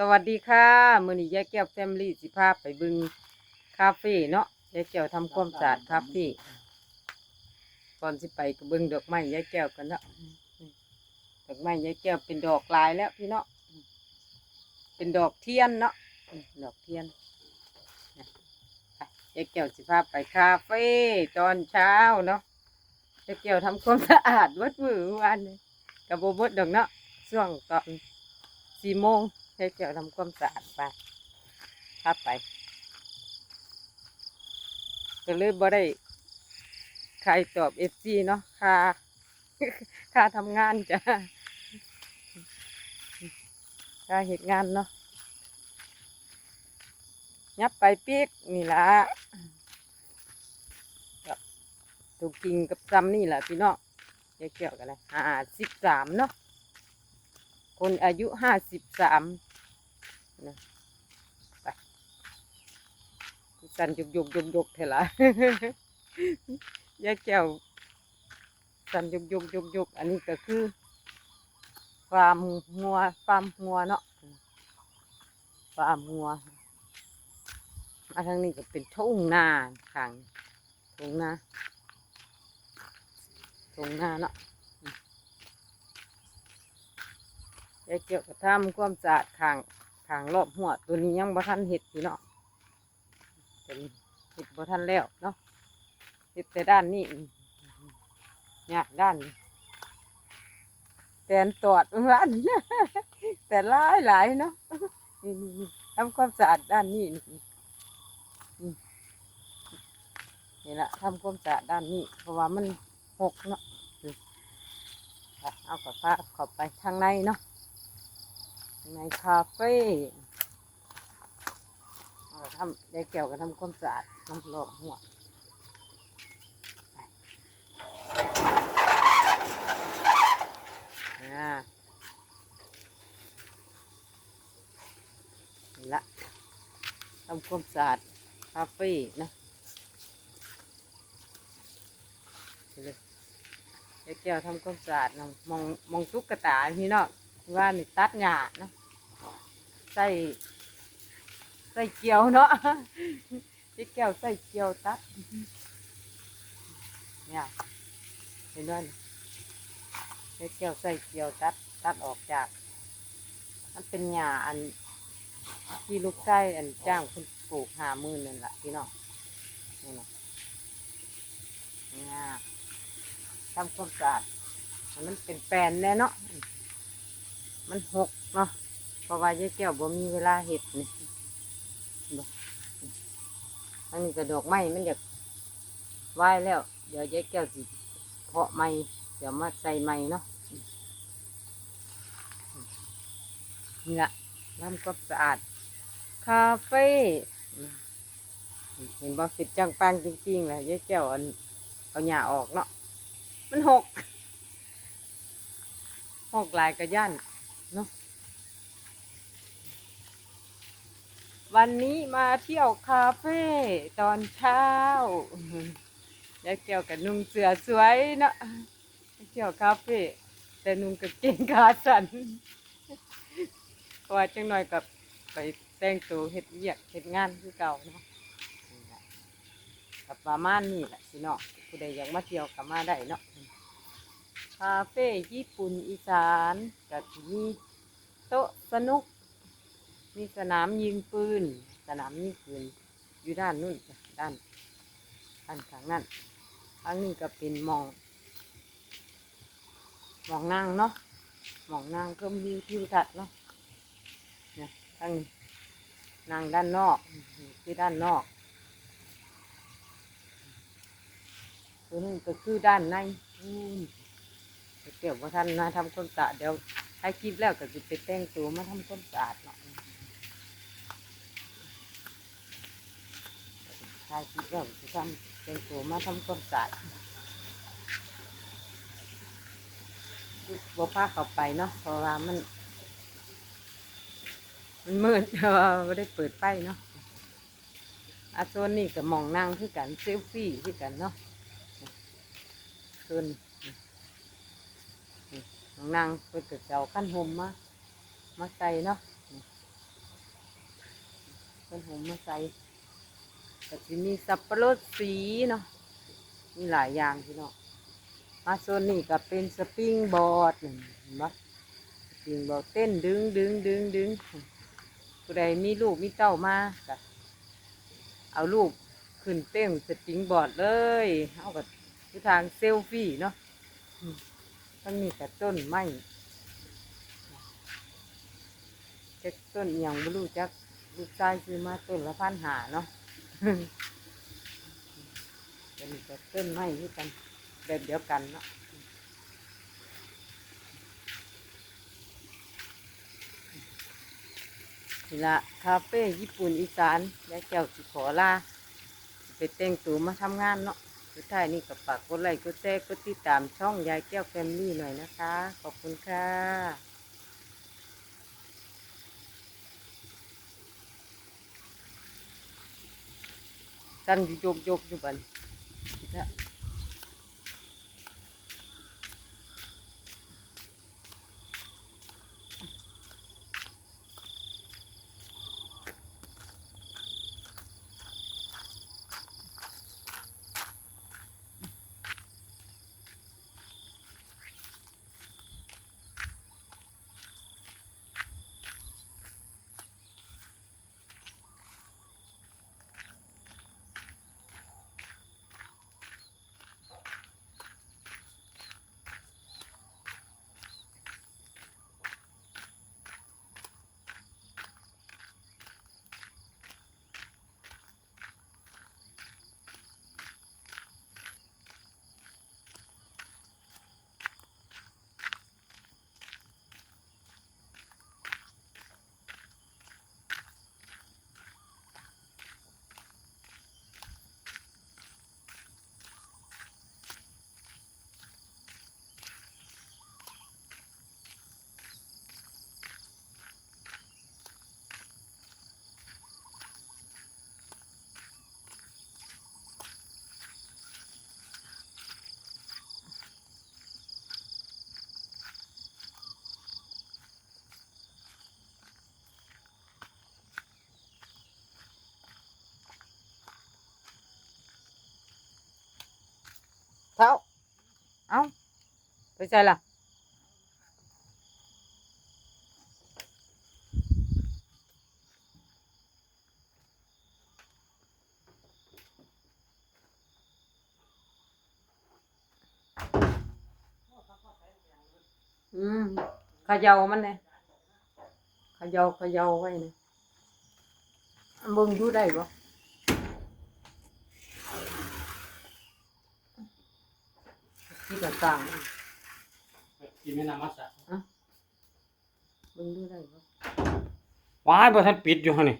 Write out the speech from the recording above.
สวัสดีค่ะมือนี้ยายแก้วแฟมลี่สิพาไปบึงคาเฟ่เนาะยายแก้วทำความสะอาดคาเฟ่ก่อนสิไปก็บิ่งดอกไม้ยายแก้วกันเนาะดอกไม้ยายแก้วเป็นดอกลายแล้วพี่เนาะเป็นดอกเทียนเนาะดอกเทียนยายแก้วสิพาไปคาเฟ่ตอนเช้าเนาะยายแก้วทำความสะอาดวัดมือวานกับโบเบดดอกเนาะช่วงตอนสี่โมง ใช้เจียวทำความสะอาดไปถ้าไปก็เลยบ่ได้ใครตอบเอฟซีเนาะค่าค่าทำงานจ้ะค่าเหตุงานเนาะยับไปปีกนี่ละก็ถูกกิงกับซ้ำนี่แหละพี่น้องจะเกี่ยวกันเลยห้าสิบสามเนาะคนอายุห้าสิบสาม นะไปสั่นยกยกยกยกเถอะละยายแก้วสั่นยกยกยกยกอันนี้ก็คือฟาร์มงัวฟาร์มงัวเนาะฟาร์มงัวมาทางนี้ก็เป็นทุ่งนาข้างทุ่งนาทุ่งนาเนาะยายเกี่ยวกับทำความสะอาดขาง ขางรอบหัวตัวนี้ยังบ่ทันเห็ดพี่เนาะเป็นเห็ดบ่ทันแล้วเนาะเห็ดแต่ด้านนี้ยากด้านแตนตอดร้านแต่หลายหลายเนาะทำความสะอาดด้านนี้นี่นี่นี่ละทำความสะอาดด้านนี้ เพราะว่ามันหกเนาะเอากับผ้าเข้าไปทางในเนาะ ในคาเฟ่เอาทำได้แก้วก็ทำความสะอาดน้ำหลอกหัวไปอ่านี่ละทำความสะอาดคาเฟ่นะเลยได้แก้วทำความสะอาดนะมองมองตุ๊กตาพี่เนาะว่านี่ตัดหญ้าเนะ ใส่ใส่เกี๊ยวเนาะที่แก้วใส่เกี๊ยวตัดเนี่ยเห็นด้วยที่แก้วใส่เกี๊ยวตัดตัดออกจาก มันเป็นหญ้าอันที่ลูกไส้อันจ้างคุณปลูกหามือนั่นแหละพี่น้องนี่นะเนี่ยทำความสะอาดมันเป็นแปลนแน่เนาะมันหกเนาะ เพราะว่ายายแก้วบ่มีเวลาเห็ดนี่อันนี้ก็ดอกไม้มันอยากไหว้แล้ว เดี๋ยวยายแก้วสิเพาะไม้เดี๋ยวมาใส่ไม้เนาะนี่ละทำความสะอาด คาเฟ่เห็นบ่ฟิดจังปังจริงๆเลยยายแก้วอันเอาหญ้าออกเนาะมันหกหกหลายกระย่านเนาะ วันนี้มาเที่ยวคาเฟ่ตอนเช้ายายเกี่ยวกับนุ่งเสือสวยเนาะเที่ยวคาเฟ่แต่นุ่งกับเกงขาสั้นเพราะว่าจังหน่อยกับไปแต่งตัวเฮ็ดเวียกเฮ็ดงานคือเก่าเนาะกับประมาณนี้แหละสิเนาะผู้ใดอยากมาเที่ยวก็มาได้เนาะคาเฟ่ญี่ปุ่นอีสานกับที่มีโต๊ะสนุก มีสนามยิงปืน สนามยิงปืน อยู่ด้านนู้นด้านด้านข้างนั้นข้างนี้ก็เป็นมอง มองนางเนาะมองนางก็มีทิวทัศน์เนาะเนี่ยข้างนี้นางด้านนอกที่ด้านนอกตัวนี้ก็คือด้านในเกี่ยวกับท่านนะทำความสะอาดเดี๋ยวให้คลิปแล้วก็จะไปแต่งตัวมาทำความสะอาดเนาะ ทายคิดว่าจะทำเป็นตัวมาทำความสะอาดบ่พาเข้าไปเนาะเพราะว่ามัน มันมืดเออไม่ได้เปิดไฟเนาะอาโซนนี่กับมองนั่งคือกันเซลฟี่คือกันเนาะโซนมองนั่งเปิดกระเจ้าขั้นห่มมามาใส่เนาะเป็นหงมาใส่ แต่ที่มีสับปะรดสีเนาะมีหลายอย่างพี่น้องมาโซนนี้ก็เป็นสปริงบอร์ดนี่เห็นปะสปริงบอร์ดเต้นดึงดึงดึงดึงผู้ใดมีลูกมีเต้ามาก็เอาลูกขึ้นเต้นสปริงบอร์ดเลยเอากับคือทางเซลฟี่เนาะมทั้งนี้กับต้นไม้จ็กต้นอย่างไม่รู้จักลูกชายซื้อมาต้นละพันหาเนาะ เป็นกับต้นไม้ที่กันแบบเดียวกันเนาะนี่ละคาเฟ่ญี่ปุ่นอีสานยายแก้วสิขอลาไปแต่งตัวมาทำงานเนาะสุดท้ายนี่ก็ฝากกดไลค์กดแชร์กดติดตามช่องยายแก้วแฟมลี่หน่อยนะคะ ขอบคุณค่ะ กันอยู่โยกโยกอยู่บัดน ไปใส่ละอืมเขย่ามันเนี่ยเขย่าเขย่าไว้เนี่ยมึงอยู่ได้ปะที่ต่างๆ กินแม่น้ำมัสสะมึงดูได้ปะว้ายบ่ทันปิดอยู่หั่นนี่